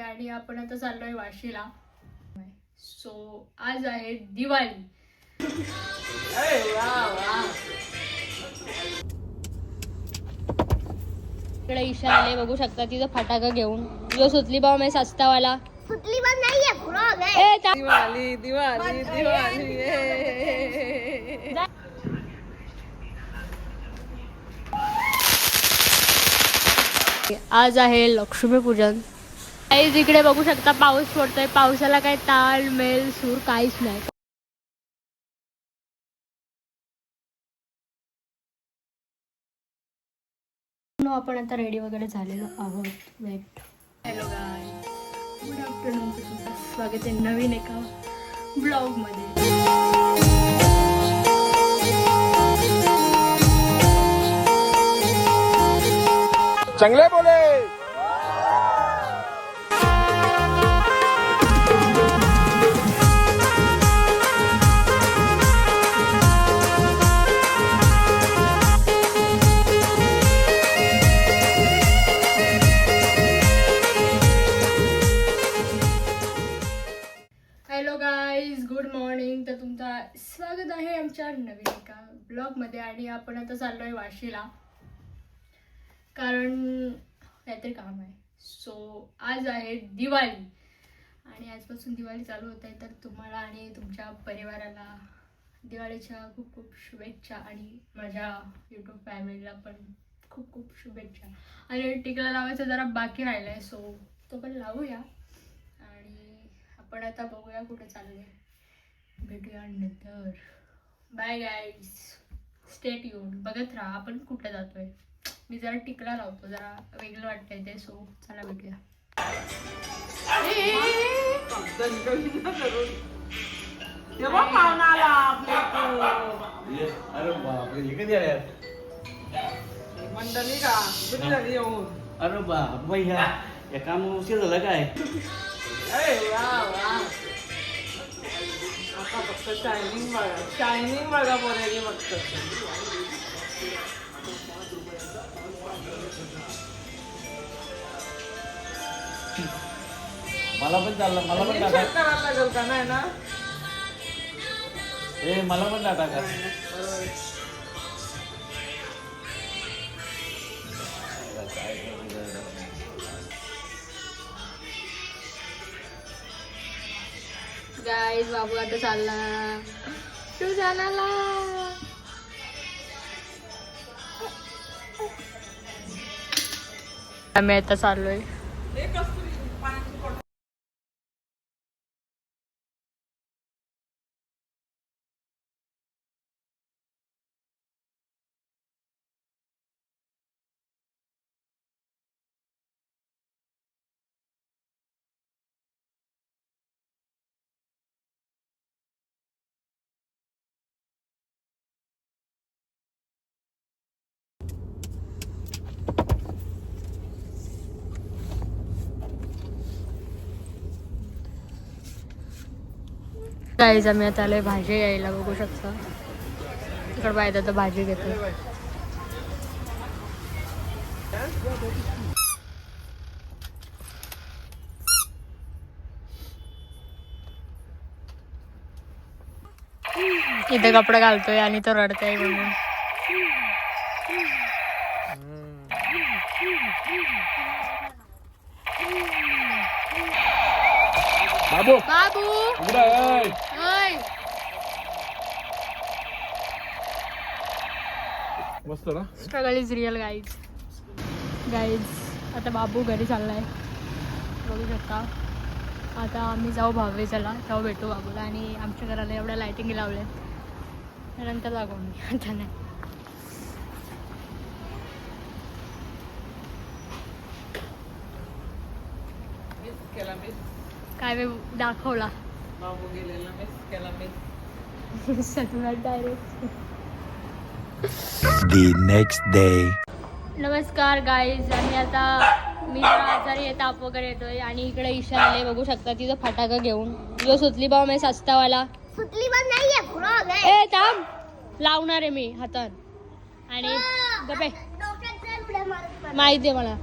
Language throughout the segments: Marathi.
मध्ये आणि आपण आता चाललोय वाशीला. सो आज आहे दिवाळी. इकडे ईशा आले बघू शकता तिथं फटाका घेऊन. जो सुतली बाव मी सस्तावाला. सुतली नाहीये दिवाळी दिवाळी दिवाळी. आज आहे लक्ष्मीपूजन. काहीच इकडे बघू शकता पाऊस पडतोय. पावसाला काही ताल मेल सूर काहीच नाही. नो, आपण आता रेडी वगैरे झालेलो आहोत. Wait hello guy good afternoon स्वागत आहे नवीन एका ब्लॉगमध्ये चांगले बोले. ब्लॉगमध्ये आणि आपण आता चाललो आहे वाशीला. कारण काहीतरी काम आहे. सो आज आहे दिवाळी. आणि आजपासून दिवाळी चालू होत आहे तर तुम्हाला आणि तुमच्या परिवाराला दिवाळीच्या खूप खूप शुभेच्छा आणि माझ्या यूट्यूब फॅमिलीला पण खूप खूप शुभेच्छा. आणि टिकला लावायचं जरा बाकी राहिलं आहे सो तो पण लावूया. आणि आपण आता बघूया कुठे आहे भेटूया नंतर. बाय गाईज स्टेट येऊन बघत राहा आपण कुठे जातोय. मी जरा टिकला लावतो जरा वेगळं वाटतंय ते सो चला भेटूया. हे. अरे बापरे कधी आले मंडळी का? कुठे झाली येऊन अरे बाप भैया काम उशीर झालं काय? फक्त शायनिंग बघा शायनिंग बघा फक्त मला पण चाललं मला पण टाका. करायला लागेल का नाही ना? ए मला पण टाका. बरोबर. गाईज बाबू आता चालला तू जाणाला आम्ही आता चाललोय. गाईज आम्ही आता आलोय भाजी यायला बघू शकता. तिकडे पाहिजे तर भाजी घेतो. इथे कपडे घालतोय आणि तो रडतोय म्हणून. बाबू. बाबू इकडे ये. ओय मस्त ना? Struggle is real guys guys आता बाबू घरी चाललाय. बघू शकता. आता आम्ही जाऊ भावे चला जाऊ भेटू बाबूला. आणि आमच्या घराला एवढ्या लायटिंग लावल्या नंतर लागू मी आता नाही. मिस केला मिस काय वे दाखवला. बाबू गेलेला मिस केला मिस सगळ्यात डायरेक्ट the next day. नमस्कार गाईज आणि आता मी जरा आजारी आहे ताप वगैरे येतोय. आणि इकडे ईशा आले बघू शकता तिथं फटाका घेऊन. जो सुतली बाव मी सस्तावाला. सुतली बंद नाहीये फ्रॉग आहे. ए थांब. लावणार आहे मी हातात. आणि गप्पे डोक्यात जर उड्या मारत पडला. माहिती आहे मला.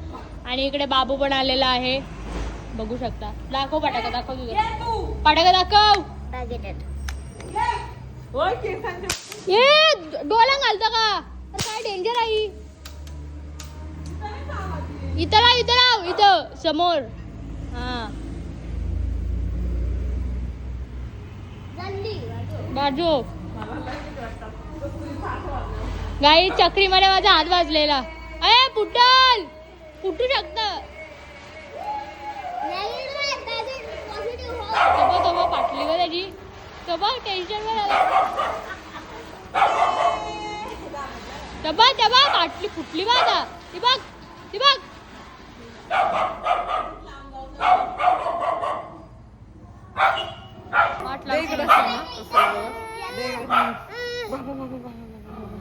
आणि इकडे बाबू पण आलेला आहे. बघू शकता. दाखव पटाका दाखव तुझं. पटाका दाखव. Targeted. ए डोला घालता का? अरे काय डेंजर आहे इथं लाव इथं लाव इथं समोर. हा. बाजू. गाई चक्री मध्ये माझा हात वाजलेला अय फुटल फुटू शकत. पाटली ग त्याची तबा टेन्शन वर तबा तबा पाटली फुटली बा आता ती बघ ती बघ.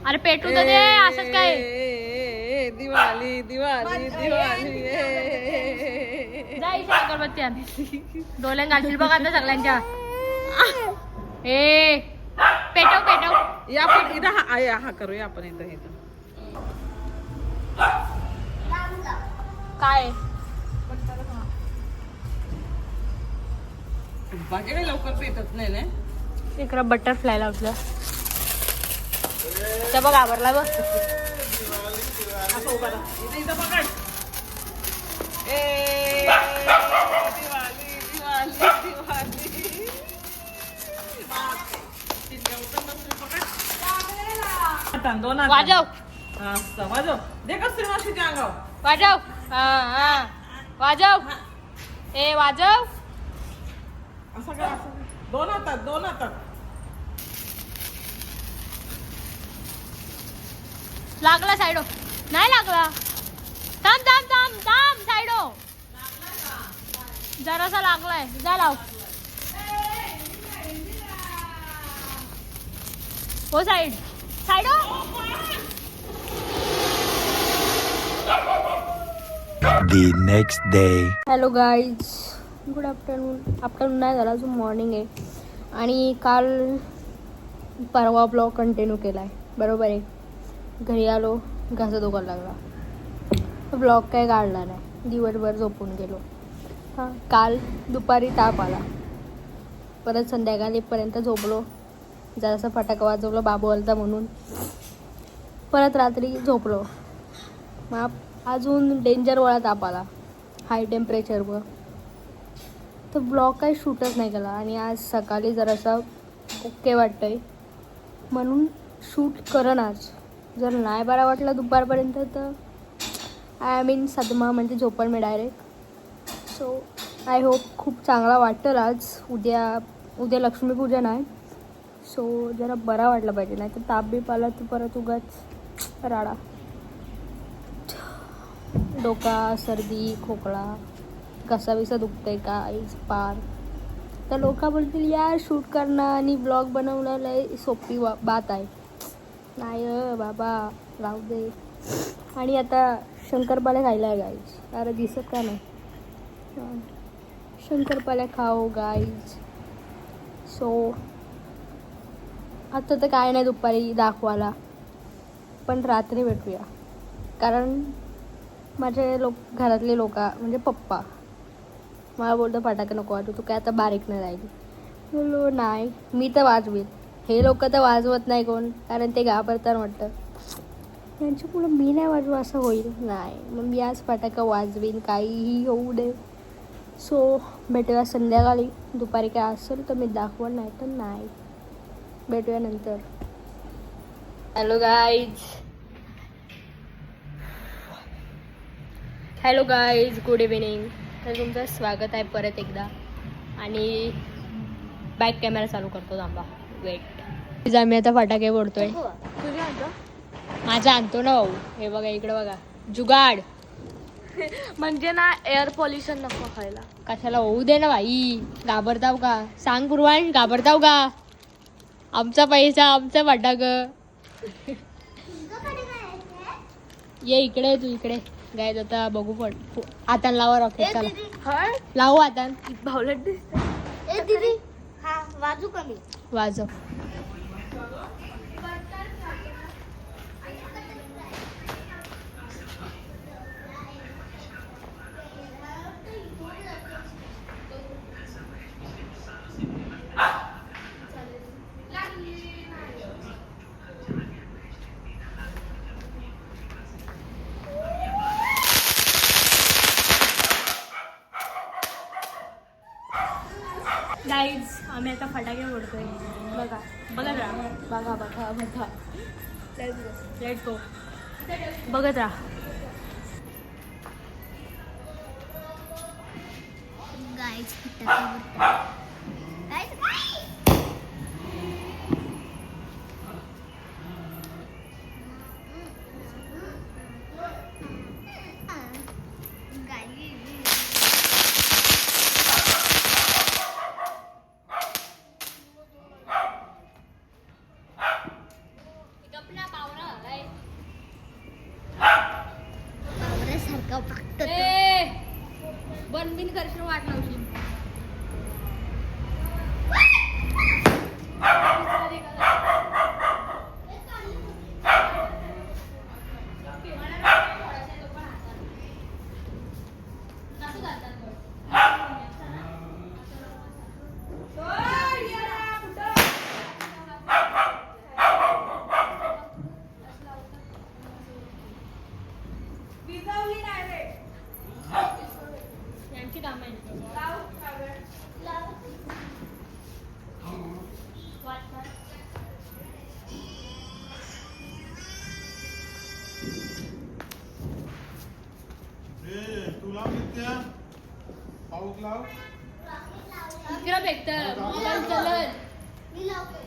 अरे पेटू तर दे असंच काय? ए, ए, ए, दिवाळी दिवाळी दिवाळी ए, ए, ए. जायचं अगरबत्ती आण घालशील बघ आता सगळ्यांच्या. ए पेटव पेटव. या आपण इथं हा या, हा करूया आपण इथं इथं काय? बाकी काही लवकर पेटत नाही ना? इकडं बटरफ्लाय लावलं त्या बघ आवरला बघ. असं उभा राहा. इथं इथं पकड. ए दिवाळी दिवाळी बापरे. तिथल्या उचल नसली पकड. हातानं, दोन हातानं. वाजव. हा, असं, वाजव. दे कस्तुरी मावशीच्या अंगावर. वाजव. हा हा. वाजव. ए वाजव. असं कर असं कर. दोन हातात दोन हातात. लागला साईडो नाही लागला. थांब थांब थांब थांब साईडो जरासा लागलाय. जा लाव. हो साईडो. The next day. Hello guys good afternoon afternoon नाही झाला अजून मॉर्निंग आहे. आणि काल परवा ब्लॉग कंटिन्यू केला आहे बरोबर आहे? घरी आलो घासा दुखायला लागला. ब्लॉग काय काढला नाही. दिवसभर झोपून गेलो. हां काल दुपारी ताप आला. परत संध्याकाळीपर्यंत झोपलो. जरासं फटाका वाजवलं बाबू आलता म्हणून. परत रात्री झोपलो. मग अजून डेंजर वळा ताप आला हाय टेम्परेचरवर तर ब्लॉग काही शूटच नाही केला. आणि आज सकाळी जरासा ओके वाटतंय. म्हणून शूट करण आज. जर नाही बरा वाटला दुपारपर्यंत तर आय मीन सदमा म्हणजे झोपण मी डायरेक्ट सो आय होप खूप चांगला वाटेल आज. उद्या उद्या लक्ष्मीपूजन आहे. सो जरा बरा वाटला पाहिजे नाही तर ताप बीप आला तर परत उगाच राडा. डोका सर्दी खोकला कसा विसा दुखतंय का? आईज पार. तर लोक बोलतील यार शूट करणं आणि ब्लॉग बनवणं लय सोपी वा बात आहे. नाही अ बाबा राहू दे. आणि आता शंकरपाल्या खायला आहे गाईज अरे दिसत का नाही? शंकरपाल्या खाओ गाईज सो आता तर काय नाही दुपारी दाखवायला. पण रात्री भेटूया. कारण माझे लोक घरातले लोक म्हणजे पप्पा मला बोलतो फटाके नको वाटू तू काय आता बारीक नाही राहिली बोललो नाही मी तर वाजवीन. हे लोक तर वाजवत नाही कोण कारण ते घाबरतात वाटतं यांची पुढं मी नाही वाजवू असं होईल? नाही मग मी आज फटाका वाजवीन काहीही होऊ दे. सो भेटूया संध्याकाळी. दुपारी काय असेल तर मी दाखवण नाही तर नाही. भेटूया नंतर. Hello guys hello guys good evening तर तुमचं स्वागत आहे परत एकदा. आणि बॅक कॅमेरा चालू करतो थांबा. वेट आम्ही आता फटाके फोडतोय. माझा आणतो ना भाऊ. हे बघा इकडे बघा. जुगाड. म्हणजे ना एअर पॉल्युशन नको खायला. कशाला होऊ दे ना बाई. घाबरताव का? सांग पूर्वांश घाबरताव का? आमचा पैसा आमचा फटाक. ये इकडे तू इकडे. गाय आता बघू पड हातान लावा रॉकेट चला. लावू हातान भावलट दिसत ए दीदी. हा वाजू कमी. वाजव. बघा बघा बघा. बघत राहा. यांची काम आहे. तू लाव नित्या. पाऊस लाव. इकडं भेटतं मोबाईल चलत.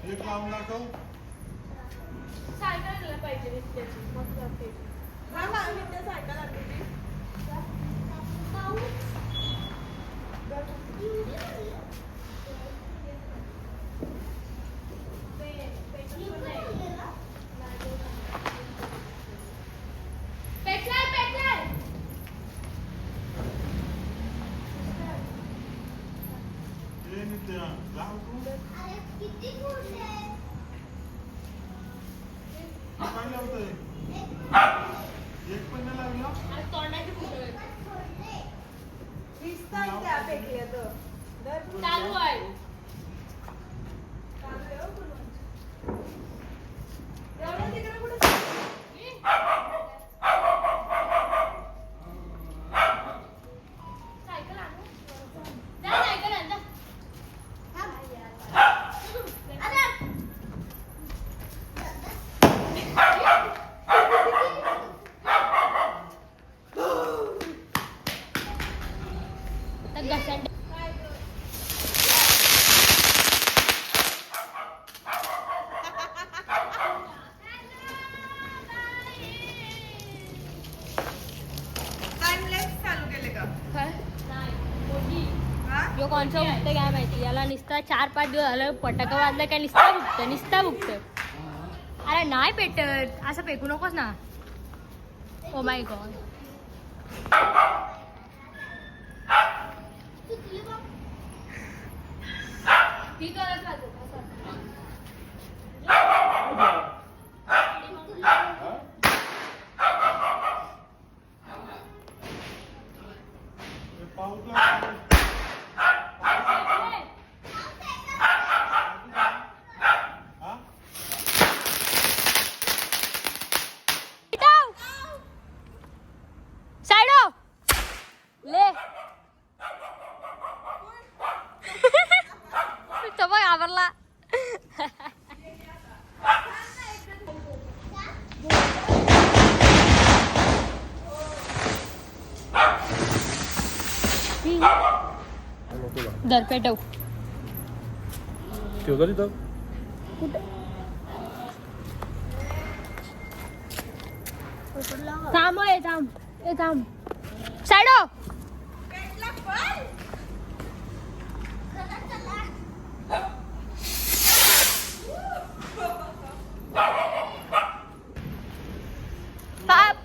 एक लावून दाखव. सायकल पाहिजे नित्याची. मस्त वाटते. नित्या लाव. तू एक पण नाही लावला आज तोंडाची फुटं आहेत. चालू आहे सायकल आणू? जा सायकल आण, जा. तर घशात यो कोणचं उगतं काय माहिती? याला नुसता चार पाच दिवस झालं पटाका वाजलं काय निसता बुकतं निसता बुकतं अरे नाही पेटत असं फेकू नकोस ना. ओ माय गॉड ती करत राहते असं. ए, पाऊस लाव हा साईडो ले तो बघ आवरला दर पेटव. ठेवतो तिथं थांब ए थांब ए थांब साईडो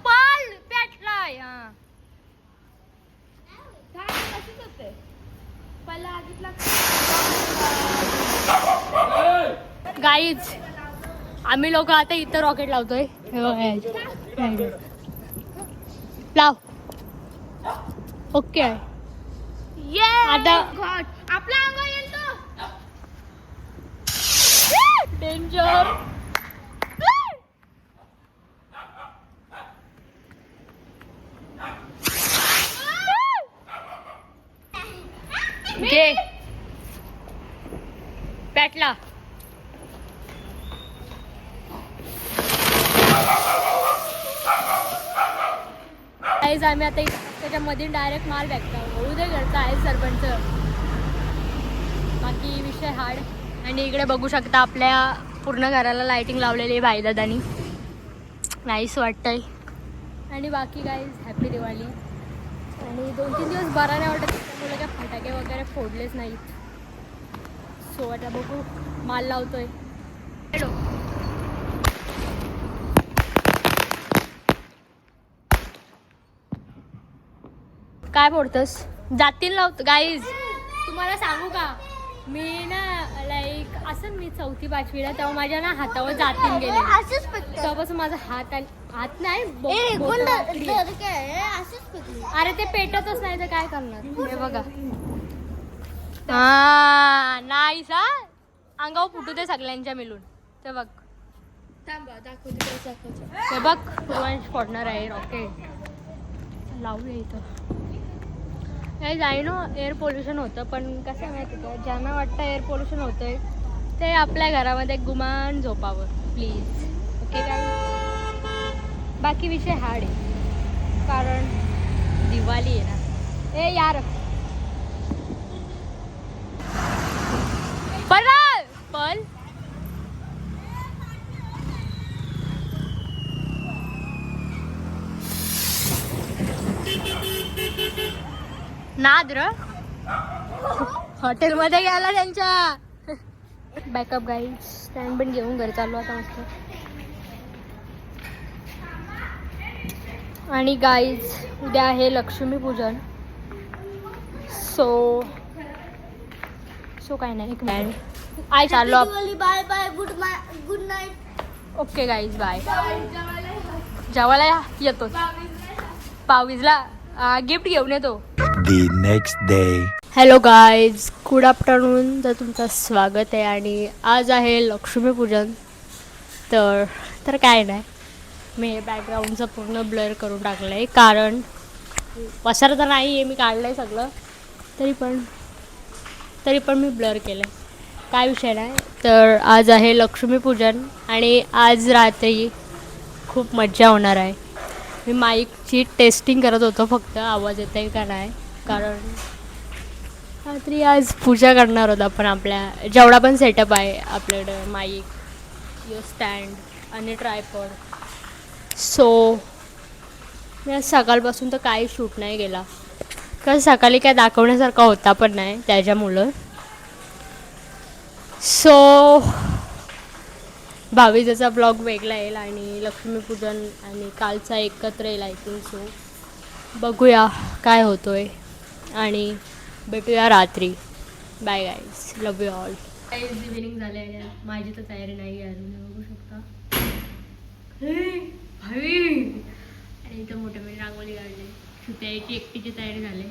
पाल पेटलाय हा गाईज आम्ही लोक आता इथं रॉकेट लावतोय. हे. लाव. ओके. आता आपला डेंजर घे. पॅटला काहीच आम्ही आता त्याच्यामध्ये डायरेक्ट माल बॅगता होऊ दे घरचा आहे सरपंच. बाकी विषय हाड आणि इकडे बघू शकता आपल्या पूर्ण घराला लाइटिंग लावलेली आहे भाईदादानी. नाईस वाटतंय. आणि बाकी काय हॅपी दिवाळी. आणि दोन तीन दिवस बरा नाही वाटत त्यामुळे काय फटाके वगैरे फोडलेच नाहीत. सो आता बघू माल लावतोय. काय बोलतोस? जातील लावत गाईज तुम्हाला सांगू का? मी ना लाईक असं मी चौथी पाचवीला तेव्हा माझ्या ना हातावर जातीन गेले. असेच तेव्हापासून माझा हात आणि हात नाही बो- बोटं अरे ते पेटतच नाही तर काय करणार? हे बघा. हा नाहीस हा. अंगावर फुटू दे सगळ्यांच्या मिळून. ते बघ. ते बघ पूर्वांश फोडणार आहे रॉकेट लावूया इथं. काही जाई नो एअर पोल्युशन होतं पण कसं आहे माहिती का? ज्यांना वाटतं एअर पोल्युशन होतंय ते आपल्या घरामध्ये गुमान झोपावं प्लीज ओके काय बाकी विषय हार्ड आहे. कारण दिवाळी आहे ना. ए यार. पल! पल? नाद्र हॉटेलमध्ये गेला त्यांच्या. बॅकअप गाईड स्टँड पण घेऊन घरी चालू आता मस्त. आणि गाईज उद्या आहे लक्ष्मीपूजन सो सो काय नाही एक मिनिट आय चाललो bye bye good good night okay guys bye जेवायला या- येतो पावीजला गिफ्ट घेऊन येतो. The next day. Hello guys good afternoon तर तुमचं स्वागत आहे आणि आज आहे लक्ष्मीपूजन तर तर काय नाही. मी हे बॅकग्राऊंडचं पूर्ण ब्लर करून टाकलं आहे कारण पसार तर नाही आहे मी काढलं आहे सगळं. तरी पण तरी पण मी ब्लर केलं आहे काय विषय नाही. तर आज आहे लक्ष्मीपूजन आणि आज रात्री खूप मज्जा होणार आहे. मी माईकची टेस्टिंग करत होतो फक्त आवाज येत आहे का नाही? कारण रात्री आज पूजा करणार होतो आपण आपल्या जेवढा पण सेटअप आहे आपल्याकडं माईक यो स्टँड आणि ट्रायपॉड सो मी आज सकाळपासून तर काही शूट नाही गेला कारण सकाळी काय दाखवण्यासारखा होता पण नाही त्याच्यामुळं. सो भावीजाचा ब्लॉग वेगळा येईल आणि लक्ष्मीपूजन आणि कालचा एकत्र येईल आय थिंक सो बघूया काय होतोय. आणि भेटूया रात्री. Bye guys love you all evening झाले माझी तर तयारी नाही आहे अजून बघू शकता. हे, भावी आणि इथं मोठे मोठी रांगोळी काढली. सुत्याची एकटीची तयारी झाली.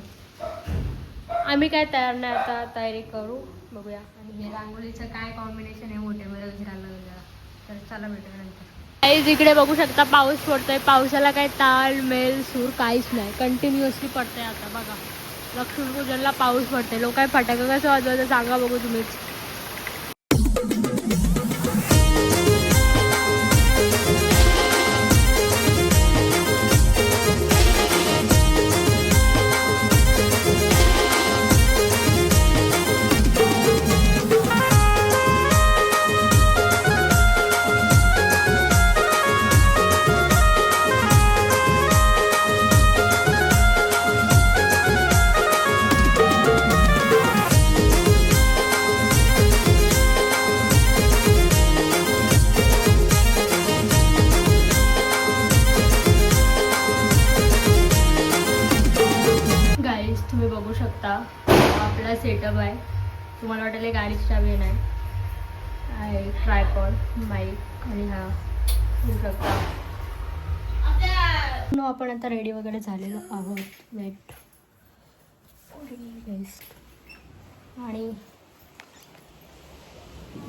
आम्ही काय तयार नाही आता तयारी करू. बघूया. आणि हे रांगोळीचं काय कॉम्बिनेशन आहे मोठ्यामध्ये गजराला वगैरे तर चला भेटूया नंतर. काही इकडे बघू शकता पाऊस पडतोय. पावसाला काही ताल मेल सूर काहीच नाही. कंटिन्युअसली पडतंय आता बघा. लक्ष्मीपूजनला पाऊस पडते लोक काय फटाका कसं वाजवायचं सांगा बघू तुम्हीच नो आपण आता रेडी वगैरे झालेलो आहोत. वेट बेस्ट आणि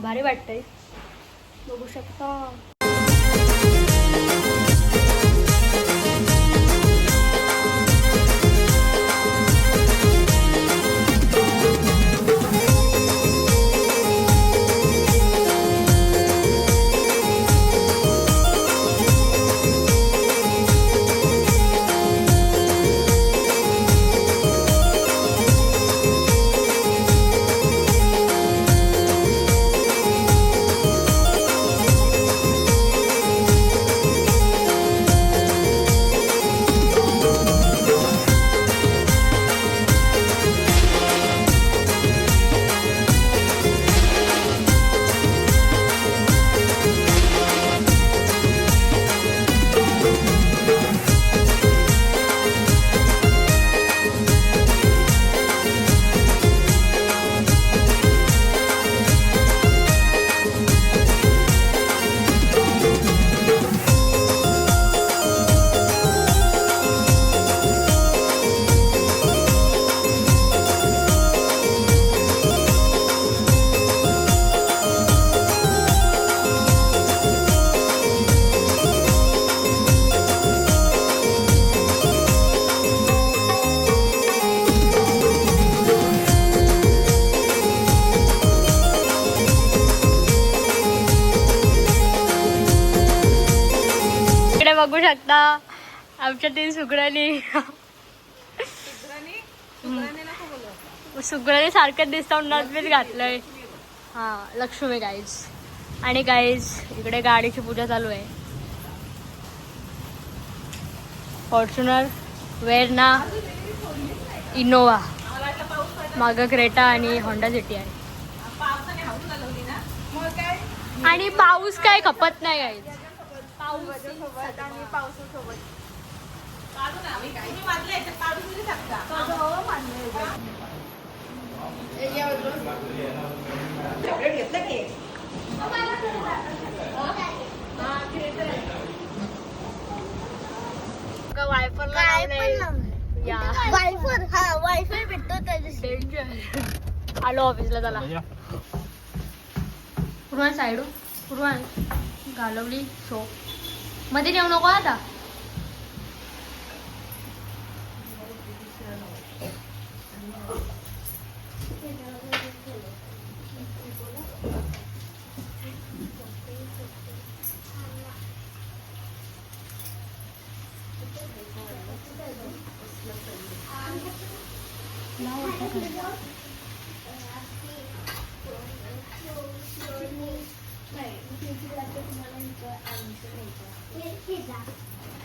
भारी वाटतंय. बघू शकता. शकता आमच्या तीन सुगडानी सुगडाने सारखं दिसतं नथबीत घातलंय. हा लक्ष्मी गाईज आणि गाईज इकडे गाडीची पूजा चालू आहे. फॉर्च्युनर वेरना इनोवा मागं क्रेटा आणि होंडा सिटी आहे. आणि पाऊस काय खपत नाही गाईज सोबत आणि पावसासोबत. वायफर काय पण लावलंय. या. वायफर हा वायफाय भेटतो त्याच्याशी. आलो ऑफिसला चला. पूर्वान साईड पूर्वान घालवली सो मध्ये नेऊ नको आता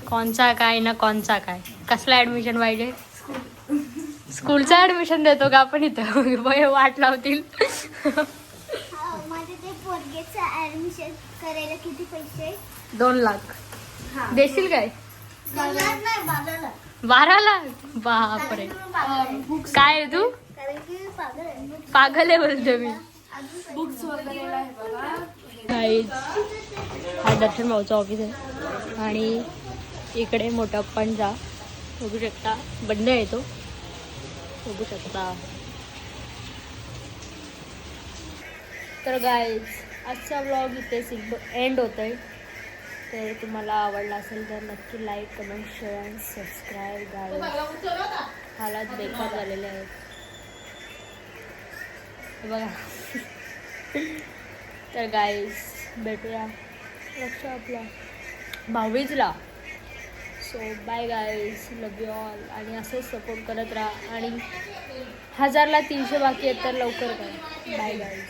कोणचा काय ना कोणचा काय? कसला ऍडमिशन पाहिजे? स्कूलचं ऍडमिशन देतो का आपण इथं? वाट लावतील. ऍडमिशन करायला किती पैसे? दोन लाख. देशील काय? बारा लाख बापरे. काय आहे तू? कारण की पागल आहे. पागल आहे बोलतो मी. बुक्स वगैरे गाईज हा दर्शन भाऊचा ऑफिस आहे आणि इकडे मोठा पणजा बघू शकता. बंद आहे तो. बघू शकता. तर गाईज आजचा ब्लॉग इथे एंड होत आहे तर तुम्हाला आवडला असेल तर नक्की लाईक कमेंट शेअर आणि सबस्क्राईब गाईज हालात बेकार झालेले आहेत. बघा. तर गाईज भेटूया लक्ष आपला भावीजला so bye guys love you all आणि असंच सपोर्ट करत राहा. आणि हजारला तीनशे बाकी आहेत तर लवकर करा. Bye guys